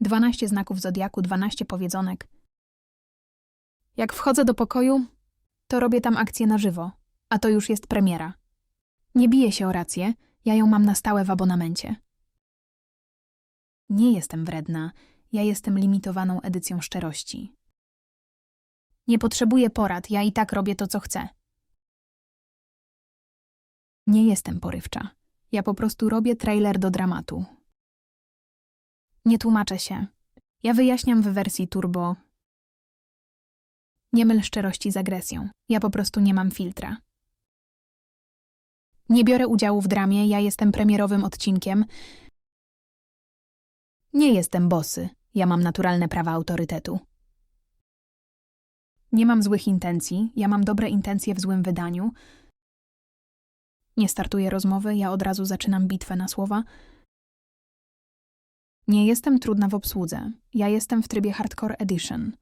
12 znaków zodiaku, 12 powiedzonek. Jak wchodzę do pokoju, to robię tam akcję na żywo, a to już jest premiera. Nie biję się o rację, ja ją mam na stałe w abonamencie. Nie jestem wredna, ja jestem limitowaną edycją szczerości. Nie potrzebuję porad, ja i tak robię to, co chcę. Nie jestem porywcza. Ja po prostu robię trailer do dramatu. Nie tłumaczę się. Ja wyjaśniam w wersji turbo. Nie myl szczerości z agresją. Ja po prostu nie mam filtra. Nie biorę udziału w dramie, ja jestem premierowym odcinkiem. Nie jestem bossy, ja mam naturalne prawa autorytetu. Nie mam złych intencji, ja mam dobre intencje w złym wydaniu. Nie startuję rozmowy, ja od razu zaczynam bitwę na słowa. Nie jestem trudna w obsłudze, ja jestem w trybie Hardcore Edition.